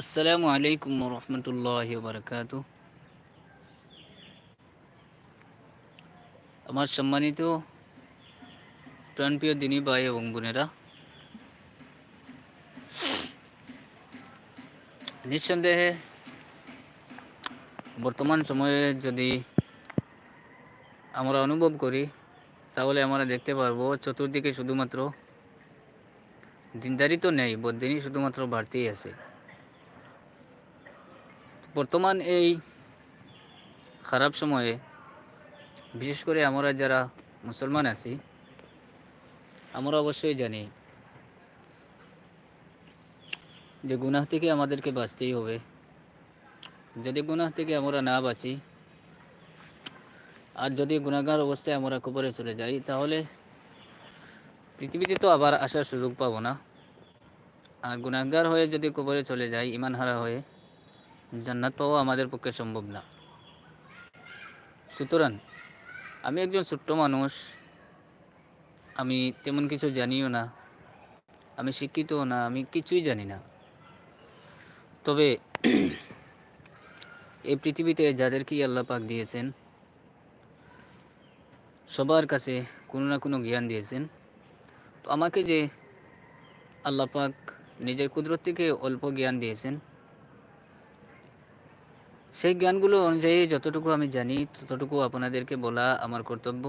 আসসালামু আলাইকুম রহমতুল্লাহ বারকাত আমার সম্মানিত প্রাণপ্রিয় দিনী ভাই এবং বোনেরা, নিঃসন্দেহে বর্তমান সময়ে যদি আমরা অনুভব করি, তাহলে আমরা দেখতে পারব চতুর্দিকে শুধুমাত্র দিনদারি তো নেই বদিনই শুধুমাত্র বাড়তেই আছে। বর্তমান এই খারাপ সময়ে, বিশেষ করে আমরা যারা মুসলমান আছি, আমরা অবশ্যই জানি যে গুনাহ থেকে আমাদেরকে বাঁচতেই হবে। যদি গুনাহ থেকে আমরা না বাঁচি, আর যদি গুণাগার অবস্থায় আমরা কবরে চলে যাই, তাহলে পৃথিবীতে তো আবার আসার সুযোগ পাবো না। আর গুণাগার হয়ে যদি কবরে চলে যাই ইমান হারা হয়ে জান্নাত পাওয়া আমাদের পক্ষে সম্ভব না। সুতরাং, আমি একজন ছোট্ট মানুষ। আমি তেমন কিছু জানিও না। আমি শিক্ষিতও না, আমি কিছুই জানি না। তবে, এই পৃথিবীতে যাদেরকেই আল্লাহ পাক দিয়েছেন, সবার কাছে কোনো না কোনো জ্ঞান দিয়েছেন, তো আমাকে যে আল্লাহ পাক নিজের কুদরত থেকে অল্প জ্ঞান দিয়েছেন সেই জ্ঞানগুলো অনুযায়ী যতটুকু আমি জানি, ততটুকু আপনাদেরকে বলা আমার কর্তব্য।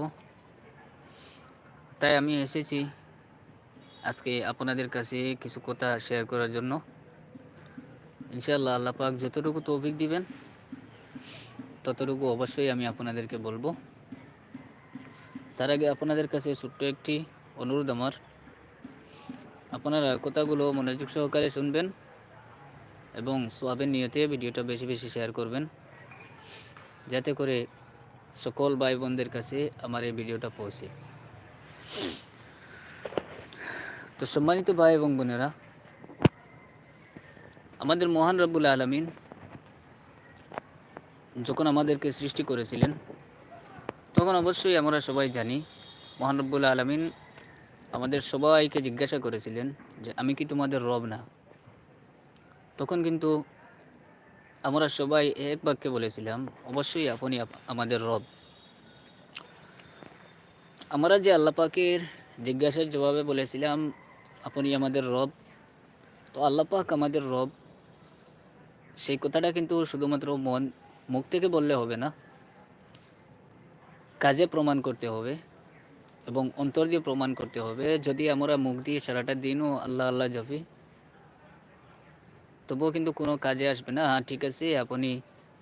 তাই আমি এসেছি আজকে আপনাদের কাছে কিছু কথা শেয়ার করার জন্য। ইনশাআল্লাহ আল্লাহ পাক যতটুকু তৌফিক দিবেন, ততটুকু অবশ্যই আমি আপনাদেরকে বলব। তার আগে আপনাদের কাছে ছোট্ট একটি অনুরোধ আমার। আপনারা কথাগুলো মনোযোগ সহকারে শুনবেন। এবং সোয়াবের নিয়তে ভিডিওটা বেশি বেশি শেয়ার করবেন। যাতে করে সকল ভাই বোনদের কাছে আমার এই ভিডিওটা পৌঁছে। তো সম্মানিত ভাই এবং বোনেরা, আমাদের মহান রব্বুল আলমিন যখন আমাদেরকে সৃষ্টি করেছিলেন, তখন অবশ্যই আমরা সবাই জানি, মহান রব্বুল আলমিন আমাদের সবাইকে জিজ্ঞাসা করেছিলেন যে, আমি কি তোমাদের রব না? তখন কিন্তু আমরা সবাই এক বাক্যে বলেছিলাম, অবশ্যই আপনি আমাদের রব। আমরা যে আল্লাপাকের জিজ্ঞাসার জবাবে বলেছিলাম, আপনি আমাদের রব? তো আল্লাপাক আমাদের রব। সেই কথাটা কিন্তু শুধুমাত্র মন, মুখ থেকে বললে হবে না, কাজে প্রমাণ করতে হবে এবং অন্তর দিয়ে প্রমাণ করতে হবে। যদি আমরা মুখ দিয়ে সারাটা দিনও আল্লাহ আল্লাহ যাবি তবুও কিন্তু কোনো কাজে আসবে না। হ্যাঁ ঠিক আছে, আপনি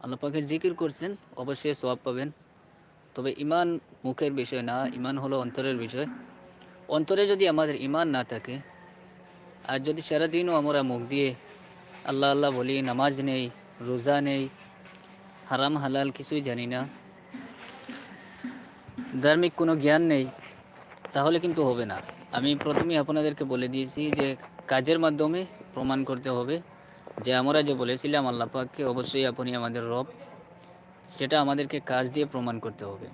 আল্লাহ পাখের জিকির করছেন, অবশ্যই সব পাবেন। তবে ইমান মুখের বিষয় না ইমান হলো অন্তরের বিষয়। অন্তরে যদি আমাদের ইমান না থাকে, আর যদি সারাদিনও আমরা মুখ দিয়ে আল্লাহ আল্লাহ বলি, নামাজ নেই, রোজা নেই, হারাম, হালাল কিছুই জানি না, ধার্মিক কোনো জ্ঞান নেই, তাহলে কিন্তু হবে না। আমি প্রথমেই আপনাদেরকে বলে দিয়েছি যে কাজের মাধ্যমে প্রমাণ করতে হবে। যে আমরা যে বলেছিলাম, আল্লাহ পাককে অবশ্যই আপনি আমাদের রব সেটা আমাদেরকে কাজ দিয়ে প্রমাণ করতে হবে।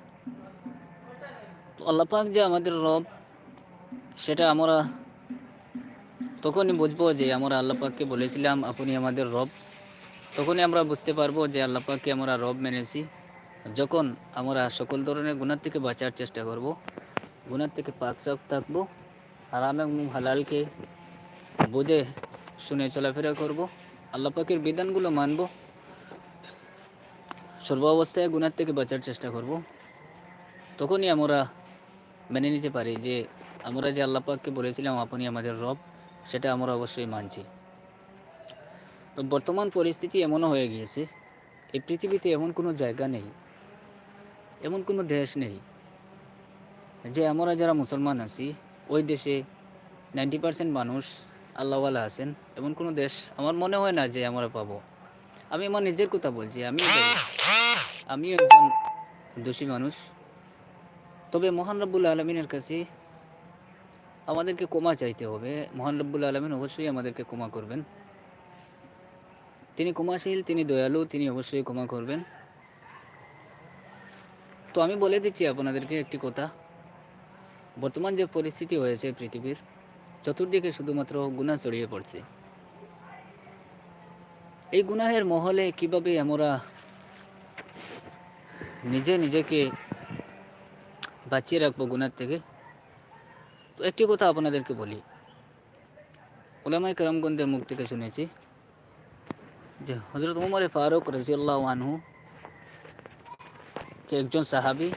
তো আল্লাহ পাক যে আমাদের রব, সেটা আমরা তখনই বুঝব যে আমরা আল্লাহ পাককে বলেছিলাম, আপনি আমাদের রব। তখনই আমরা বুঝতে পারব যে আল্লাহ পাককে আমরা রব মেনেছি। যখন আমরা সকল ধরনের গুণার থেকে বাঁচার চেষ্টা করব গুণার থেকে পাক থাকব, হারাম এবং হালালকে বুঝে শুনে চলাফেরা করব। আল্লাহ পাকের বিধানগুলো মানব। সর্ব অবস্থায় গুণার থেকে বাঁচার চেষ্টা করব। তখনই আমরা মেনে নিতে পারি যে, আমরা যে আল্লাহ পাককে বলেছিলাম, আপনি আমাদের রব সেটা আমরা অবশ্যই মানছি। তো বর্তমান পরিস্থিতি এমনও হয়ে গিয়েছে, এই পৃথিবীতে এমন কোনো জায়গা নেই, এমন কোনো দেশ নেই, যে আমরা যারা মুসলমান আছি, ওই দেশে নাইনটি পার্সেন্ট মানুষ আল্লাহওয়ালা আছেন, এমন কোনো দেশ আমার মনে হয় না যে আমরা পাবো। আমি আমার নিজের কথা বলছি আমি আমি একজন দোষী মানুষ। তবে মহান রব্বুল আলমিনের কাছে আমাদেরকে ক্ষমা চাইতে হবে। মহান রব্বুল আলমিন অবশ্যই আমাদেরকে ক্ষমা করবেন। তিনি ক্ষমাশীল, তিনি দয়ালু, তিনি অবশ্যই ক্ষমা করবেন। তো আমি বলে দিচ্ছি আপনাদেরকে একটি কথা। বর্তমান যে পরিস্থিতি হয়েছে পৃথিবীর চতুর্দিকে শুধুমাত্র গুণা ছড়িয়ে পড়ছে। এই গুনাহের মহলে কীভাবে আমরা নিজে নিজেকে বাঁচিয়ে রাখব গুনার থেকে? তো একটি কথা আপনাদেরকে বলি। ওলামাই করমগঞ্জের মুখ থেকে শুনেছি যে হজরত উমর ফারুক রাজিয়াল্লাহ আনহু কে একজন সাহাবি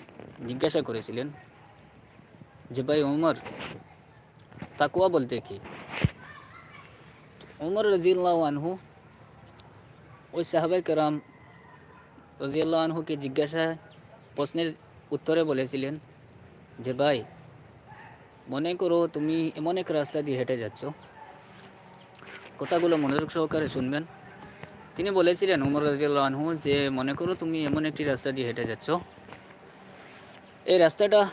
জিজ্ঞাসা করেছিলেন যে, ভাই উমর তাকুয়া বলতে কি? উমর রাজিয়াল্লাহ আনহু, ওই সাহাবাই কেরাম রাজিয়াল্লাহ আনহুকে জিজ্ঞাসা, প্রশ্নের উত্তরে বলেছিলেন যে, ভাই, মনে করো তুমি এমন এক রাস্তা দিয়ে হেঁটে যাচ্ছ। কথাগুলো মনোযোগ সহকারে শুনবেন। তিনি বলেছিলেন, উমর রাজিউল্লাহ আনহু, যে, মনে করো তুমি এমন একটি রাস্তা দিয়ে হেঁটে যাচ্ছ। এই রাস্তাটা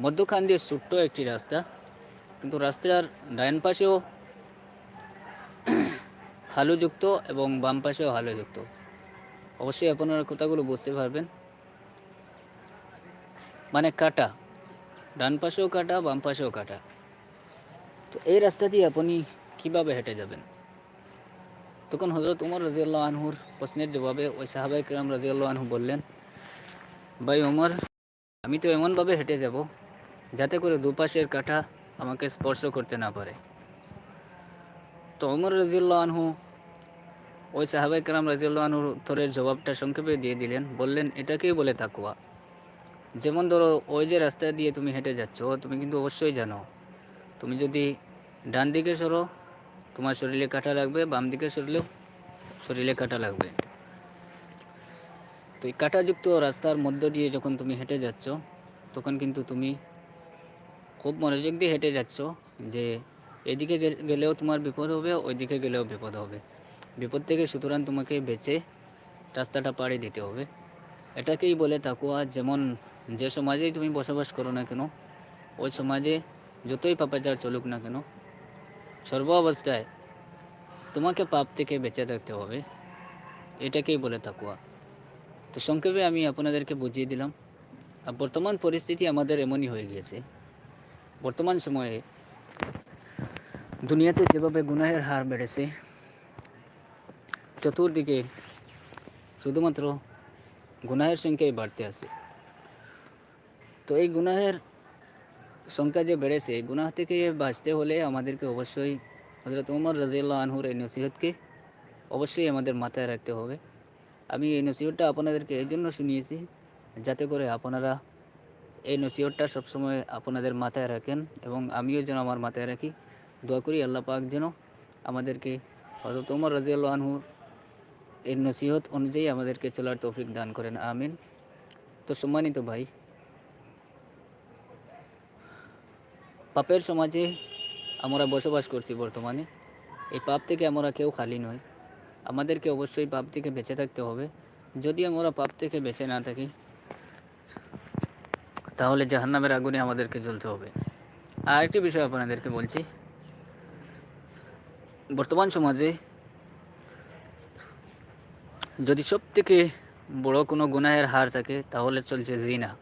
মধ্যখান দিয়ে ছোট্ট একটি রাস্তা। কিন্তু রাস্তার ডাইন পাশেও হালুযুক্ত এবং বাম পাশেও হালুযুক্ত। অবশ্যই আপনারা কথাগুলো বুঝতে পারবেন। মানে কাটা। ডান পাশেও কাটা, বাম পাশেও কাটা। তো এই রাস্তা দিয়ে আপনি কীভাবে হেঁটে যাবেন? তখন হজরত উমর রাজিয়াল্লাহ আনহুর প্রশ্নের জবাবে ওই সাহাবাই কিরাম রাজিয়াল্লাহ আনহু বললেন, ভাই উমর, আমি তো এমনভাবে হেঁটে যাব যাতে করে দুপাশের কাঠা আমাকে স্পর্শ করতে না পারে। তো উমর রাজিউল্লাহ আনহু, ওই সাহাবাই কালাম রাজিউল্লাহ আনহুর উত্তরের জবাবটা সংক্ষেপে দিয়ে দিলেন, বললেন এটাকেই বলে তাকুয়া যেমন ধরো, ওই যে রাস্তা দিয়ে তুমি হেঁটে যাচ্ছ, তুমি কিন্তু অবশ্যই জানো, তুমি যদি ডান দিকে সরো, তোমার শরীরে কাটা লাগবে, বাম দিকে সরলেও শরীরে কাটা লাগবে। তো এই কাটাযুক্ত রাস্তার মধ্য দিয়ে যখন তুমি হেঁটে যাচ্ছ, তখন কিন্তু তুমি খুব মনোযোগ দিয়ে হেঁটে যাচ্ছ যে এদিকে গেলেও তোমার বিপদ হবে, ওইদিকে গেলেও বিপদ হবে। বিপদ থেকে সুতরাং তোমাকে বেঁচে রাস্তাটা পাড়ি দিতে হবে। এটাকেই বলে তাকুয়া। যেমন যে সমাজেই তুমি বসবাস করো না কেন, ওই সমাজে যতই পাপাচার চলুক না কেন, সর্ব অবস্থায় তোমাকে পাপ থেকে বেঁচে থাকতে হবে। এটাকেই বলে তাকুয়া। তো সংক্ষেপে আমি আপনাদেরকে বুঝিয়ে দিলাম আর বর্তমান পরিস্থিতি আমাদের এমনই হয়ে গিয়েছে। বর্তমান সময়ে দুনিয়াতে যেভাবে গুনাহের হার বেড়েছে, চতুর্দিকে শুধুমাত্র গুনাহের সংখ্যাই বাড়তে আছে। তো এই গুনাহের সংখ্যা যে বেড়েছে গুনাহ থেকে বাঁচতে হলে আমাদেরকে অবশ্যই হজরত উমর রাজিয়াল্লাহ আনহুর এই নসিহতকে অবশ্যই আমাদের মাথায় রাখতে হবে। আমি এই নসিহতটা আপনাদেরকে এই জন্য শুনিয়েছি, যাতে করে আপনারা এই নসিহতটা সবসময় আপনাদের মাথায় রাখেন এবং আমিও যেন আমার মাথায় রাখি। দোয়া করি আল্লাহ পাক যেন আমাদেরকে হজরত উমর রাজিয়াল্লাহ আনহুর এই নসিহত অনুযায়ী আমাদেরকে চলার তৌফিক দান করেন, আমিন। তো সম্মানিত ভাই, পাপের সমাজে আমরা বসবাস করছি বর্তমানে। এই পাপ থেকে আমরা কেউ খালি নই। আমাদেরকে অবশ্যই পাপ থেকে বেঁচে থাকতে হবে। যদি আমরা পাপ থেকে বেঁচে না থাকি তাহলে জাহান্নামের আগুনে আমাদেরকে জ্বলতে হবে। আর একটি বিষয় আপনাদেরকে বলছি। বর্তমান সমাজে যদি সব থেকে বড় কোনো গুনাহের হার থাকে, তাহলে চলছে জিনা।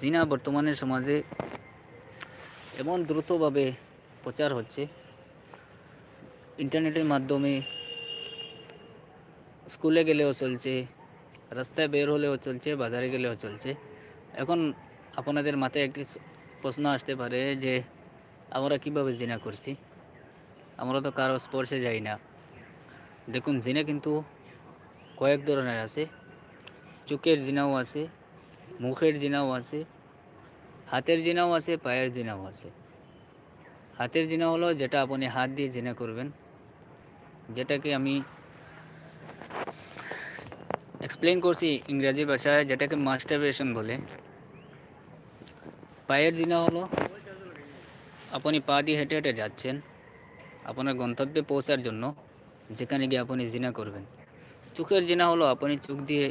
জিনা বর্তমানে সমাজে এমন দ্রুতভাবে প্রচার হচ্ছে। ইন্টারনেটের মাধ্যমে স্কুলে গেলেও চলছে, রাস্তায় বের হলেও চলছে, বাজারে গেলেও চলছে। এখন আপনাদের মাথায় একটি প্রশ্ন আসতে পারে যে আমরা কীভাবে জিনা করছি? আমরা তো কারও স্পর্শে যাই না। দেখুন, জিনা কিন্তু কয়েক ধরনের আছে। চোখের জিনাও আছে, মুখের জিনাও আছে, হাতের জিনাও আছে, পায়ের জিনাও আছে। হাতের জিনা হলো যেটা আপনি হাত দিয়ে জিনা করবেন। যেটাকে আমি এক্সপ্লেন করছি ইংরাজি ভাষায়, যেটাকে মাস্টারবেশন বলে। পায়ের জিনা হলো, আপনি পা দিয়ে হেঁটে হেঁটে যাচ্ছেন আপনার গন্তব্যে পৌঁছার জন্য, যেখানে গিয়ে আপনি জিনা করবেন। চোখের জিনা হলো, আপনি চোখ দিয়ে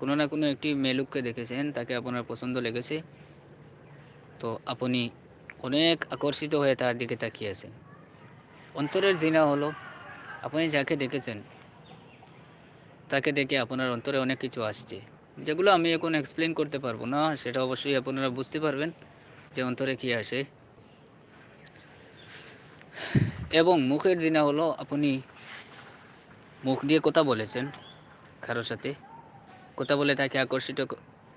কোনো না কোনো একটি মেলুককে দেখেছেন, তাকে আপনার পছন্দ লেগেছে। তো আপনি অনেক আকর্ষিত হয়ে তার দিকে তাকিয়ে আছেন। অন্তরের জিনা হলো, আপনি যাকে দেখেছেন, তাকে দেখে আপনার অন্তরে অনেক কিছু আসছে। যেগুলো আমি এখন এক্সপ্লেন করতে পারব না, সেটা অবশ্যই আপনারা বুঝতে পারবেন যে অন্তরে কী আসে এবং মুখের জিনা হলো, আপনি মুখ দিয়ে কথা বলেছেন কারোর সাথে, কথা বলে তাকে আকর্ষিত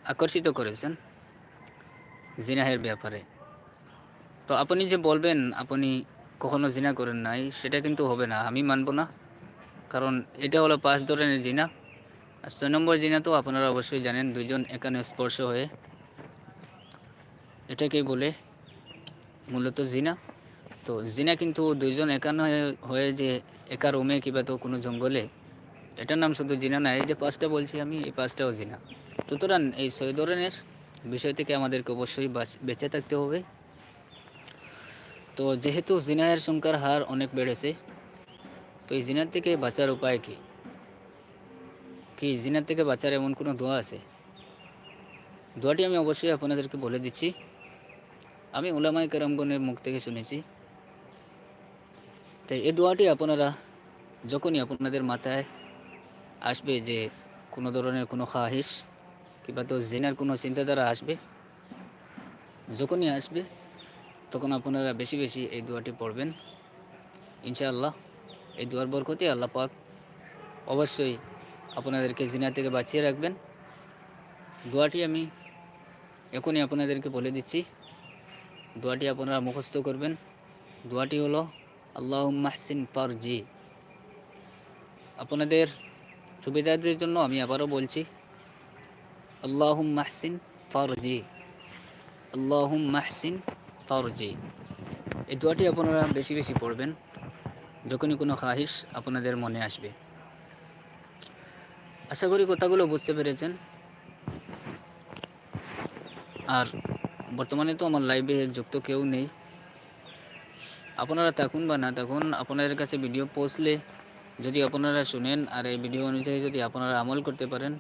আকর্ষিত করেছেন জিনাহের ব্যাপারে। তো আপনি যে বলবেন, আপনি কখনো জিনা করেন নাই, সেটা কিন্তু হবে না, আমি মানব না। কারণ এটা হলো পাঁচ ধরনের জিনা। আর ছয় নম্বর জিনা তো আপনারা অবশ্যই জানেন দুইজন এখানে স্পর্শ হয়ে। এটাকেই বলে মূলত জিনা। তো জিনা কিন্তু দুইজন একান্ন হয়ে- হয়ে যে একা রুমে কিংবা তো কোনো জঙ্গলে, এটার নাম শুধু জিনা না, এই যে পাঁচটা বলছি আমি, এই পাঁচটাও জিনা। সুতরাং এই ছয় ধরনের বিষয় থেকে আমাদেরকে অবশ্যই বেঁচে থাকতে হবে। তো যেহেতু জিনায়ের সংখ্যার হার অনেক বেড়েছে, তো এই জিনার থেকে বাঁচার উপায় কি? কি জিনার থেকে বাঁচার এমন কোনো দোয়া আছে? দোয়াটি আমি অবশ্যই আপনাদেরকে বলে দিচ্ছি। আমি ওলামাই কেরামগণের মুখ থেকে শুনেছি। তাই এই দোয়াটি আপনারা যখনই আপনাদের মাথায় আসবে যে কোনো ধরনের কোনো খাহিস কিংবা তো জেনার কোনো চিন্তাধারা আসবে, যখনই আসবে, তখন আপনারা বেশি বেশি এই দোয়াটি পড়বেন। ইনশাআল্লাহ, এই দোয়ার বরকতে আল্লাহ পাক অবশ্যই আপনাদেরকে জিনা থেকে বাঁচিয়ে রাখবেন। দোয়াটি আমি এখনই আপনাদেরকে বলে দিচ্ছি। দোয়াটি আপনারা মুখস্থ করবেন। দোয়াটি হলো আল্লাহ মাহসিন ফারজি। আপনাদের সুবিধার্থের জন্য আমি আবারও বলছি আল্লাহ মাহসিন ফারজি। আল্লাহ মাহসিন ফারজি। এই দোয়াটি আপনারা বেশি বেশি পড়বেন। যখনই কোনো খাহিস আপনাদের মনে আসবে। আশা করি কথাগুলো বুঝতে পেরেছেন। আর বর্তমানে তো আমার লাইভে যুক্ত কেউ নেই। আপনারা থাকুন বা না থাকুন, আপনাদের কাছে ভিডিও পৌঁছলে যদি আপনারা শুনেন আর এই ভিডিও অনুযায়ী যদি আপনারা আমল করতে পারেন,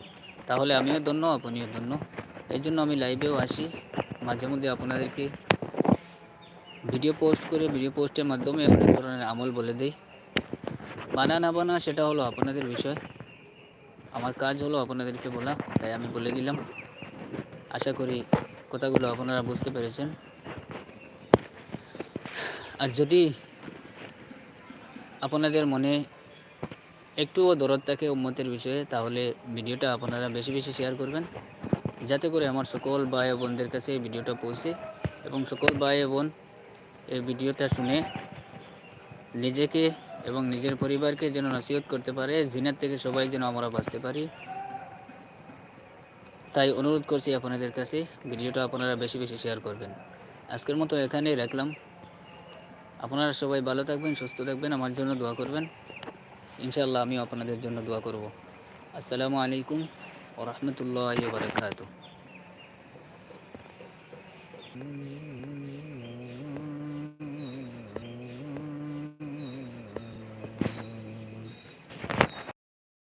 তাহলে আমিও ধন্য, আপনিও ধন্য। এই জন্য আমি লাইভেও আসি। মাঝে মধ্যে আপনাদেরকে ভিডিও পোস্ট করে ভিডিও পোস্টের মাধ্যমে অনেক ধরনের আমল বলে দিই। বানা না বানা সেটা হলো আপনাদের বিষয়। আমার কাজ হলো আপনাদেরকে বলা, তাই আমি বলে দিলাম। আশা করি কথাগুলো আপনারা বুঝতে পেরেছেন। আর যদি আপনাদের মনে একটুও দরদ থাকে উম্মতের বিষয়ে, তাহলে ভিডিওটা আপনারা বেশি বেশি শেয়ার করবেন। যাতে করে আমার সকল ভাই বোনদের কাছে এই ভিডিওটা পৌঁছে এবং সকল ভাই বোন এই ভিডিওটা শুনে নিজেকে এবং নিজের পরিবারকে যেন নসিহত করতে পারে জিনার থেকে সবাই যেন আমরা বাঁচতে পারি। তাই অনুরোধ করছি আপনাদের কাছে, ভিডিওটা আপনারা বেশি বেশি শেয়ার করবেন। আজকের মতো এখানেই রাখলাম। আপনারা সবাই ভালো থাকবেন, সুস্থ থাকবেন, আমার জন্য দোয়া করবেন। ইনশাল্লাহ আমিও আপনাদের জন্য দোয়া করব। আসসালামু আলাইকুম ও রহমতুল্লাহ বারকাত